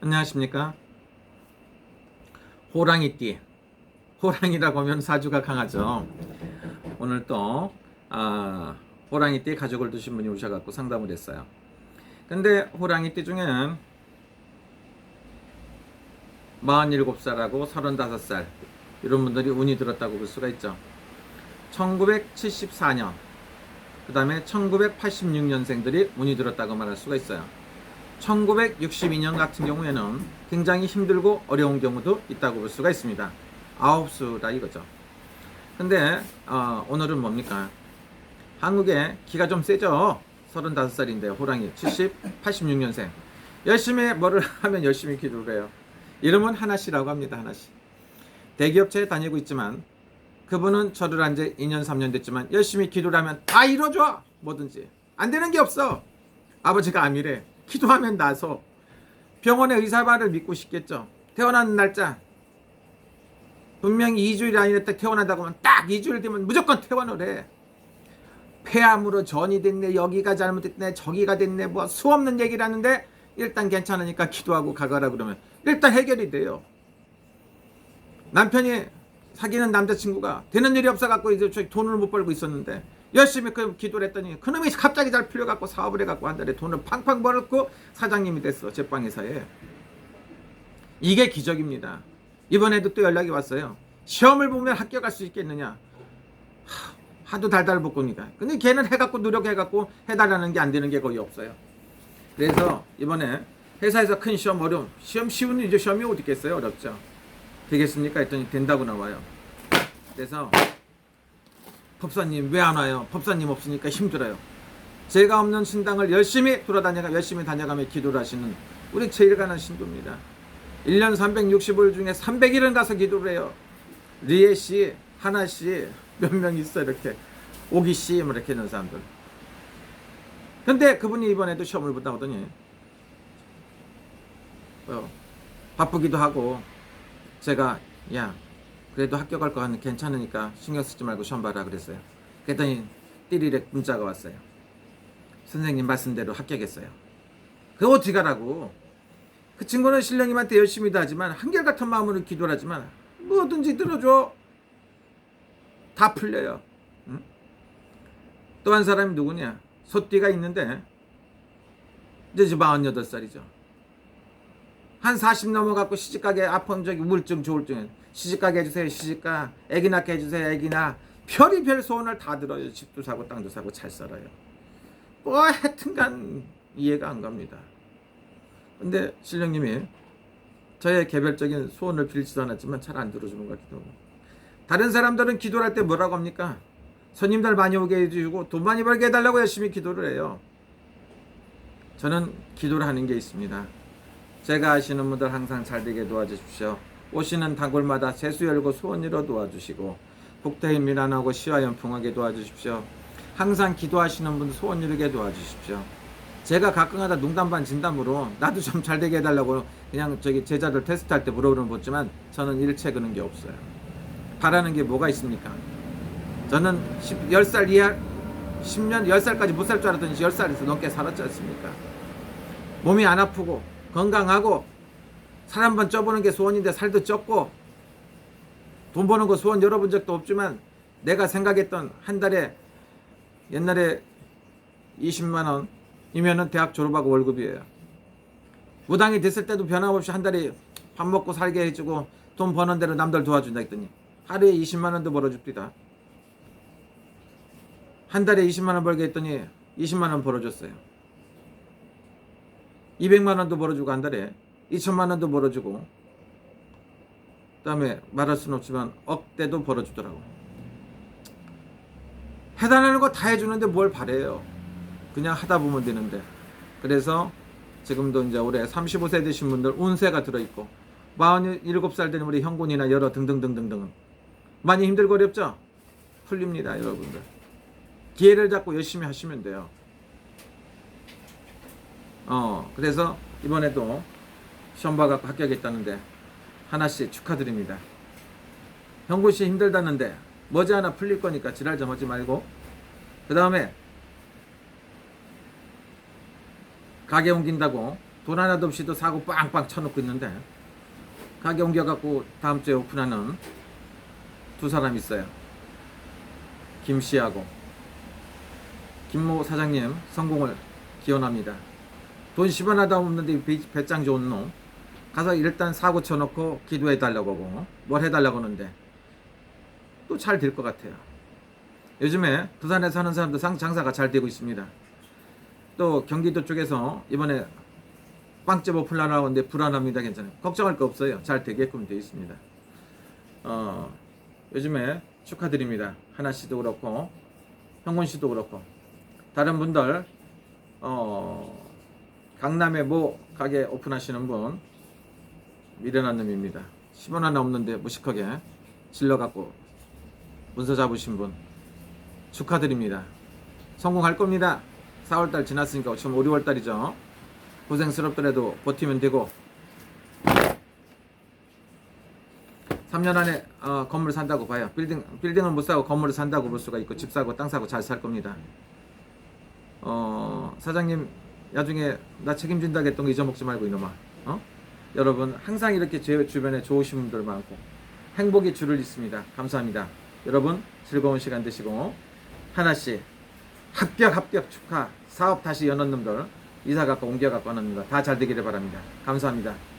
안녕하십니까? 호랑이띠. 호랑이라고 하면 사주가 강하죠. 오늘 또 아, 호랑이띠 가족을 두신 분이 오셔갖고 상담을 했어요. 근데 호랑이띠 중에는 47살하고 35살 이런 분들이 운이 들었다고 볼 수가 있죠. 1974년 그 다음에 1986년생들이 운이 들었다고 말할 수가 있어요. 1962년 같은 경우에는 굉장히 힘들고 어려운 경우도 있다고 볼 수가 있습니다. 아홉 수다 이거죠. 근데 어, 오늘은 뭡니까? 한국에 기가 좀 세죠. 35살인데 호랑이 70, 86년생. 열심히 뭐를 하면 열심히 기도를 해요. 이름은 하나씨라고 합니다. 하나씨. 대기업체에 다니고 있지만 그분은 저를 한 지 2년 3년 됐지만 열심히 기도를 하면 다 이뤄줘 뭐든지 안 되는 게 없어 아버지가 암이래 기도하면 나서 병원의 의사 말을 믿고 싶겠죠. 태어난 날짜. 분명히 2주일 아니라 딱 태어난다고 하면 딱 2주일 되면 무조건 퇴원을 해. 폐암으로 전이 됐네 여기가 잘못됐네 저기가 됐네 뭐 수없는 얘기를 하는데 일단 괜찮으니까 기도하고 가거라 그러면 일단 해결이 돼요. 남편이 사귀는 남자친구가 되는 일이 없어갖고 이제 저 돈을 못 벌고 있었는데 열심히 그 기도를 했더니 그놈이 갑자기 잘 풀려갖고 사업을 해갖고 한 달에 돈을 팡팡 벌었고 사장님이 됐어 제빵회사에. 이게 기적입니다. 이번에도 또 연락이 왔어요. 시험을 보면 합격할 수 있겠느냐? 하, 하도 달달 볶으니까. 근데 걔는 해갖고 노력해갖고 해달라는 게 안 되는 게 거의 없어요. 그래서 이번에 회사에서 큰 시험 어려움 시험 쉬운 이제 시험이 어디 있겠어요? 어렵죠. 되겠습니까? 했더니 된다고 나와요. 그래서 법사님 왜 안 와요? 법사님 없으니까 힘들어요. 제가 없는 신당을 열심히 돌아다녀가 열심히 다녀가며 기도를 하시는 우리 제일 가는 신도입니다. 1년 360일 중에 300일은 가서 기도를 해요. 리에 씨, 하나 씨, 몇 명 있어 이렇게 오기 씨, 뭐 이렇게 있는 사람들. 근데 그분이 이번에도 시험을 본다고 하더니 어, 바쁘기도 하고 제가 야 그래도 합격할 거 같는 괜찮으니까 신경 쓰지 말고 시험 봐라 그랬어요. 그랬더니 띠리렉 문자가 왔어요. 선생님 말씀대로 합격했어요. 그 어떻게 하라고? 그 친구는 신령님한테 열심히도 하지만 한결같은 마음으로 기도를 하지만 뭐든지 들어줘. 다 풀려요. 응? 또한 사람이 누구냐? 소띠가 있는데 이제 48살이죠. 한 40 넘어갖고 시집가게 아픈 저기 우울증 조울증 시집가게 해주세요 시집가. 애기 낳게 해주세요 애기 낳 별이 별 소원을 다 들어요. 집도 사고 땅도 사고 잘 살아요. 뭐 하여튼간 이해가 안 갑니다. 근데 신령님이 저의 개별적인 소원을 빌지도 않았지만 잘 안 들어주는 것 같기도 하고. 다른 사람들은 기도를 할때 뭐라고 합니까? 손님들 많이 오게 해주고 돈 많이 벌게 해달라고 열심히 기도를 해요. 저는 기도를 하는 게 있습니다. 제가 아시는 분들 항상 잘 되게 도와주십시오. 오시는 단골마다 세수 열고 소원 이뤄 도와주시고 복대인 미란하고 시와 연풍하게 도와주십시오. 항상 기도하시는 분들 소원 이루게 도와주십시오. 제가 가끔가다 농담 반 진담으로 나도 좀 잘 되게 해달라고 그냥 저기 제자들 테스트할 때 물어보는 보지만 저는 일체 그런 게 없어요. 바라는 게 뭐가 있습니까? 저는 10, 10살 이하 10년 10살까지 못 살 줄 알았더니 10살에서 넘게 살았지 않습니까? 몸이 안 아프고 건강하고 살 한 번 쪄보는 게 소원인데 살도 쪘고 돈 버는 거 소원 열어본 적도 없지만 내가 생각했던 한 달에 옛날에 20만 원이면은 대학 졸업하고 월급이에요. 무당이 됐을 때도 변함없이 한 달에 밥 먹고 살게 해주고 돈 버는 대로 남들 도와준다 했더니 하루에 20만 원도 벌어줍니다. 한 달에 20만 원 벌게 했더니 20만 원 벌어줬어요. 200만 원도 벌어주고 한 달에 2천만 원도 벌어주고 그다음에 말할 수는 없지만 억대도 벌어주더라고. 해달라는 거 다 해주는데 뭘 바래요. 그냥 하다 보면 되는데. 그래서 지금도 이제 올해 35세 되신 분들 운세가 들어있고 47살 된 우리 형군이나 여러 등등등등등은 많이 힘들고 어렵죠? 풀립니다 여러분들. 기회를 잡고 열심히 하시면 돼요. 어, 그래서 이번에도 시험 봐갖고 합격했다는데 하나씩 축하드립니다. 형구 씨 힘들다는데 머지않아 풀릴 거니까 지랄 좀 하지 말고 그 다음에 가게 옮긴다고 돈 하나도 없이도 사고 빵빵 쳐놓고 있는데 가게 옮겨갖고 다음 주에 오픈하는 두 사람 있어요. 김 씨하고 김모 사장님 성공을 기원합니다. 돈 10원 하다 없는데 배- 배짱 좋은 놈 가서 일단 사고 쳐놓고 기도해 달라고 하고 뭘 해달라고 하는데 또 잘 될 것 같아요. 요즘에 부산에 사는 사람도 상 장사가 잘 되고 있습니다. 또 경기도 쪽에서 이번에 빵집 오픈하라고 하는데 불안합니다. 괜찮아요. 걱정할 거 없어요. 잘 되게끔 되어 있습니다. 어, 요즘에 축하드립니다. 하나 씨도 그렇고 형곤 씨도 그렇고 다른 분들 어, 강남에 뭐 가게 오픈하시는 분 미련한 놈입니다. 10원 하나 없는데 무식하게 질러갖고 문서 잡으신 분 축하드립니다. 성공할 겁니다. 4월달 지났으니까 지금 5, 6월달이죠. 고생스럽더라도 버티면 되고 3년 안에 어, 건물 산다고 봐요. 빌딩 빌딩을 못 사고 건물을 산다고 볼 수가 있고 집 사고 땅 사고 잘 살 겁니다. 어, 사장님 나중에 나 책임진다고 했던 거 잊어먹지 말고 이놈아. 어? 여러분 항상 이렇게 제 주변에 좋으신 분들 많고 행복의 줄을 잇습니다. 감사합니다. 여러분 즐거운 시간 되시고 하나씩 합격 합격 축하 사업 다시 여는 놈들 이사 갖고 옮겨 갖고 하는 놈들 다 잘 되기를 바랍니다. 감사합니다.